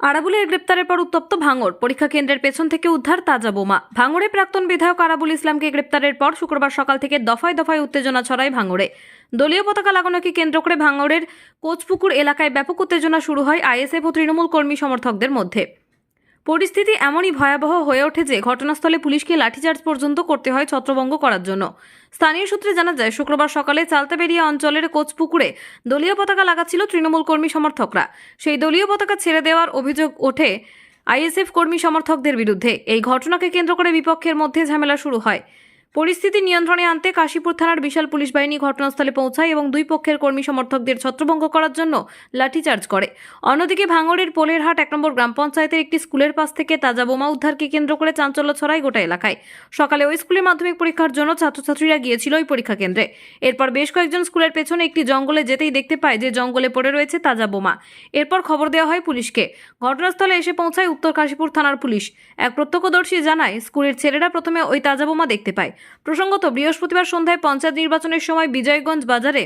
আরাবুলের গ্রেপ্তারের পর উত্তপ্ত ভাঙড়। পরীক্ষা কেন্দ্রের পেছন থেকে উদ্ধার তাজা বোমা। ভাঙড়ে প্রাক্তন বিধায়ক আরাবুল ইসলামকে গ্রেপ্তারের পর শুক্রবার সকাল থেকে দফায় দফায় উত্তেজনা ছড়ায় ভাঙড়ে। দলীয় পতাকা লাগানোকে কেন্দ্র করে ভাঙড়ের কোচপুকুর এলাকায় ব্যাপক উত্তেজনা শুরু হয় আইএসএফ ও তৃণমূল কর্মী সমর্থকদের মধ্যে। পরিস্থিতি এমনই ভয়াবহ হয়ে ওঠে যে ঘটনাস্থলে পুলিশকে লাঠিচার্জ পর্যন্ত করতে হয় ছত্রভঙ্গ করার জন্য। স্থানীয় সূত্রে জানা যায়, শুক্রবার সকালে চালতাবেরিয়া অঞ্চলের কোচপুকুরে দলীয় পতাকা লাগাচ্ছিল তৃণমূল কর্মী সমর্থকরা। সেই দলীয় পতাকা ছেড়ে দেওয়ার অভিযোগ ওঠে আইএসএফ কর্মী সমর্থকদের বিরুদ্ধে। এই ঘটনাকে কেন্দ্র করে বিপক্ষের মধ্যে ঝামেলা শুরু হয়। পরিস্থিতি নিয়ন্ত্রণে আনতে কাশীপুর থানার বিশাল পুলিশ বাহিনী ঘটনাস্থলে পৌঁছায় এবং দুই পক্ষের কর্মী সমর্থকদের ছত্রভঙ্গ করার জন্য লাঠিচার্জ করে। অন্যদিকে ভাঙড়ের পোলেরহাট এক নম্বর গ্রাম পঞ্চায়েতের একটি স্কুলের পাশ থেকে তাজা বোমা উদ্ধারকে কেন্দ্র করে চাঞ্চল্য ছড়ায় গোটা এলাকায়। সকালে ওই স্কুলের মাধ্যমিক পরীক্ষার জন্য ছাত্রছাত্রীরা গিয়েছিল ওই পরীক্ষা কেন্দ্রে। এরপর বেশ কয়েকজন স্কুলের পেছনে একটি জঙ্গলে যেতেই দেখতে পায় যে জঙ্গলে পড়ে রয়েছে তাজা বোমা। এরপর খবর দেওয়া হয় পুলিশকে। ঘটনাস্থলে এসে পৌঁছায় উত্তর কাশীপুর থানার পুলিশ। এক প্রত্যক্ষদর্শী জানায়, স্কুলের ছেলেরা প্রথমে ওই তাজা বোমা দেখতে পায়। প্রসঙ্গত, বৃহস্পতিবার সন্ধ্যায় পঞ্চায়েত নির্বাচনের সময় বিজয়গঞ্জ বাজারে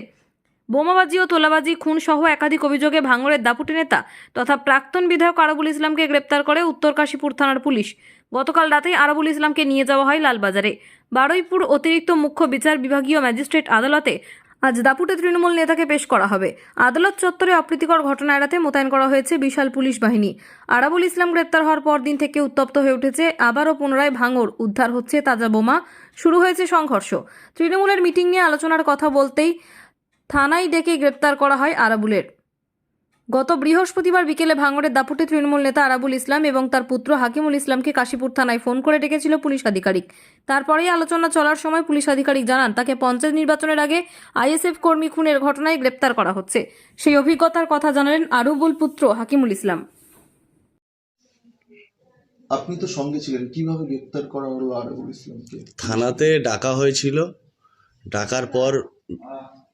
বোমাবাজি ও তোলাবাজি খুন সহ একাধিক অভিযোগে ভাঙড়ের দাপুটি নেতা তথা প্রাক্তন বিধায়ক আরবুল ইসলামকে গ্রেপ্তার করে উত্তর কাশীপুর থানার পুলিশ। গতকাল রাতেই আরবুল ইসলামকে নিয়ে যাওয়া হয় লালবাজারে। বারুইপুর অতিরিক্ত মুখ্য বিচার বিভাগীয় ম্যাজিস্ট্রেট আদালতে আজ দাপুটে তৃণমূল নেতাকে পেশ করা হবে। আদালত চত্বরে অপ্রীতিকর ঘটনা এড়াতে মোতায়েন করা হয়েছে বিশাল পুলিশ বাহিনী। আরাবুল ইসলাম গ্রেপ্তার হওয়ার পর দিন থেকে উত্তপ্ত হয়ে উঠেছে, আবারও পুনরায় ভাঙর উদ্ধার হচ্ছে তাজা বোমা। শুরু হয়েছে সংঘর্ষ। তৃণমূলের মিটিং নিয়ে আলোচনার কথা বলতেই থানায় ডেকে গ্রেপ্তার করা হয় আরাবুলের। গত বৃহস্পতিবার বিকেলে ভাঙড়ের দাপুটে তৃণমূল নেতা আরাবুল ইসলাম এবং তার পুত্র হাকিমুল ইসলামকে কাশীপুর থানায় ফোন করে ডেকেছিল পুলিশ আধিকারিক। তারপরেই আলোচনা চলার সময় পুলিশ আধিকারিক জানান তাকে পঞ্চায়েত নির্বাচনের আগে আইএসএফ কর্মী খুনের ঘটনায় গ্রেপ্তার করা হচ্ছে। সেই অভিজ্ঞতার কথা জানালেন আরুবুল পুত্র হাকিমুল ইসলাম। আপনি তো সঙ্গে ছিলেন কীভাবে গ্রেপ্তার করা হলো আরবুল ইসলামকে? থানাতে ডাকা হয়েছিল। ডাকার পর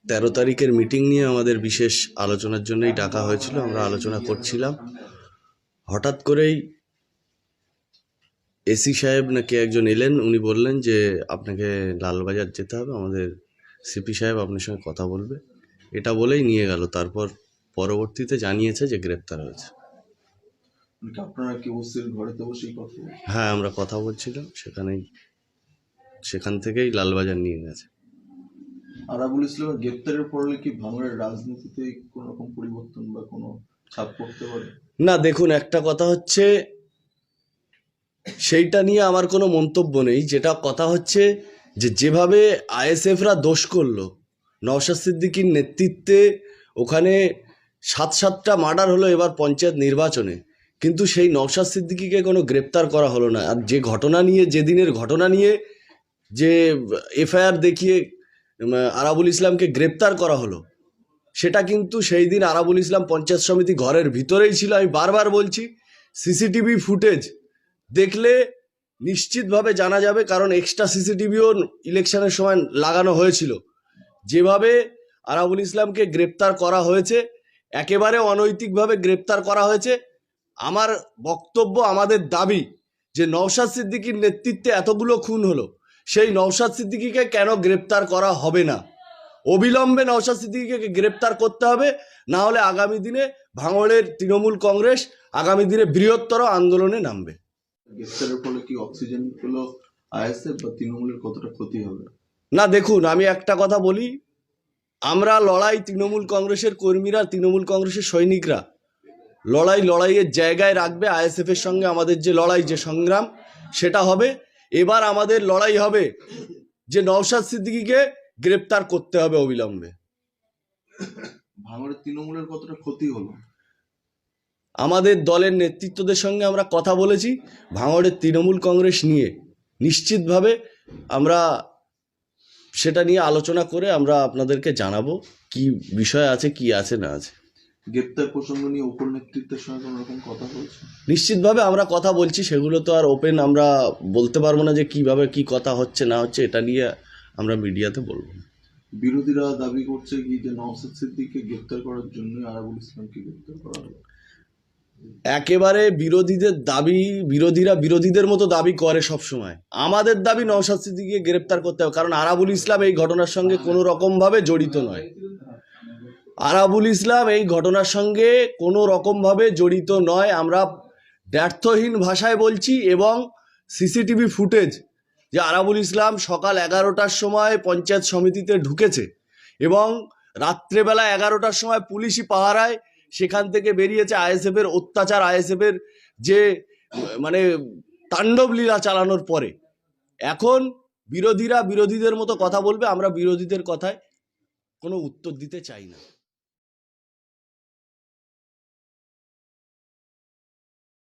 তেরো তারিখের মিটিং নিয়ে আমাদের বিশেষ আলোচনার জন্যই ডাকা হয়েছিল আমরা আলোচনা করছিলাম। হঠাৎ করেই এসি সাহেব নাকি একজন এলেন উনি বললেন যে আপনাকে লালবাজার যেতে হবে আমাদের সিপি সাহেব আপনার সঙ্গে কথা বলবে। এটা বলেই নিয়ে গেল তারপর পরবর্তীতে জানিয়েছে যে গ্রেপ্তার হয়েছে। মানে কি আপনারা কি ঘরেতে বসেই কথা হ্যাঁ আমরা কথা বলছিলাম সেখানেই সেখান থেকেই লালবাজার নিয়ে গেছে। গ্রেপ্তারের পরে কি রাজনীতিতে কোনো রকম পরিবর্তন বা কোনো ছাপ পড়তে পারে? না, দেখুন, একটা কথা হচ্ছে, সেইটা নিয়ে আমার কোনো মন্তব্য নেই। যেটা কথা হচ্ছে যে, যেভাবে আইএসএফরা দোষ করল, নওশাদ সিদ্দিকীর নেতৃত্বে ওখানে সাত সাতটা মার্ডার হলো এবার পঞ্চায়েত নির্বাচনে। কিন্তু সেই নওশাদ সিদ্দিকীকে কোনো গ্রেপ্তার করা হলো না। আর যে ঘটনা নিয়ে, যেদিনের ঘটনা নিয়ে যে এফআইআর দেখিয়ে আরাবুল ইসলামকে গ্রেপ্তার করা হলো। সেটা কিন্তু সেই দিন আরাবুল ইসলাম পঞ্চায়েত সমিতি ঘরের ভিতরেই ছিল। আমি বারবার বলছি, সিসিটিভি ফুটেজ দেখলে নিশ্চিতভাবে জানা যাবে, কারণ এক্সট্রা সিসিটিভিও ইলেকশনের সময় লাগানো হয়েছিল। যেভাবে আরাবুল ইসলামকে গ্রেপ্তার করা হয়েছে, একেবারে অনৈতিকভাবে গ্রেপ্তার করা হয়েছে, আমার বক্তব্য, আমাদের দাবি যে নওশাদ সিদ্দিকির নেতৃত্বে এতগুলো খুন হলো। সেই নওশাদ সিদ্দিকীকে কেন গ্রেপ্তার করা হবে না? অবিলম্বে নওশাদ সিদ্দিকিকে গ্রেপ্তার করতে হবে না হলে আগামী দিনে ভাঙড়ের তৃণমূল কংগ্রেস আগামী দিনে বৃহত্তর আন্দোলনে নামবে। গ্রেপ্তারের ফলে কি অক্সিজেনগুলো আইএসএফ বা তৃণমূলের কতটা ক্ষতি হবে? না দেখুন আমি একটা কথা বলি। আমরা লড়াই তৃণমূল কংগ্রেসের কর্মীরা তৃণমূল কংগ্রেসের সৈনিকরা। লড়াই লড়াইয়ের জায়গায় রাখবে আইএসএফ এর সঙ্গে আমাদের যে লড়াই যে সংগ্রাম সেটা হবে এবার আমাদের লড়াই হবে যে নওশাদ সিদ্দিকীকে গ্রেপ্তার করতে হবে অবিলম্বে। ভাঙড়ের তৃণমূলের কতটা ক্ষতি হলো? আমাদের দলের নেতৃত্বদের সঙ্গে আমরা কথা বলেছি ভাঙড়ের তৃণমূল কংগ্রেস নিয়ে। নিশ্চিতভাবে আমরা সেটা নিয়ে আলোচনা করে আমরা আপনাদেরকে জানাব কি বিষয় আছে কি আছে না আছে। গ্রেপ্তার প্রসঙ্গ নিয়ে উপর নেতৃত্বের সঙ্গে কোনো রকম কথা বলছে নিশ্চিতভাবে আমরা কথা বলছি সেগুলো তো আর ওপেন আমরা বলতে পারব না যে কীভাবে কি কথা হচ্ছে না হচ্ছে এটা নিয়ে আমরা মিডিয়াতে বলব বিরোধীরা দাবি করছে কি যে নওশাদ সিদ্দিককে গ্রেপ্তার করার জন্য আরাবুল ইসলামকে গ্রেপ্তার করা হলো। একেবারে বিরোধীদের দাবি বিরোধীরা বিরোধীদের মতো দাবি করে সব সময়। আমাদের দাবি নওশাদ সিদ্দিকীকে গ্রেপ্তার করতে হবে কারণ আরাবুল ইসলাম এই ঘটনার সঙ্গে কোনো রকমভাবে জড়িত নয়। আরাবুল ইসলাম এই ঘটনার সঙ্গে কোনো রকমভাবে জড়িত নয়। আমরা ব্যর্থহীন ভাষায় বলছি এবং সিসিটিভি ফুটেজ যে আরাবুল ইসলাম সকাল এগারোটার সময় পঞ্চায়েত সমিতিতে ঢুকেছে এবং রাত্রেবেলা এগারোটার সময় পুলিশি পাহারায় সেখান থেকে বেরিয়েছে আইএসএফের অত্যাচার, আইএসএফের যে মানে তাণ্ডব লীলা চালানোর পরে। এখন বিরোধীরা বিরোধীদের মতো কথা বলবে, আমরা বিরোধীদের কথায় কোনো উত্তর দিতে চাই না।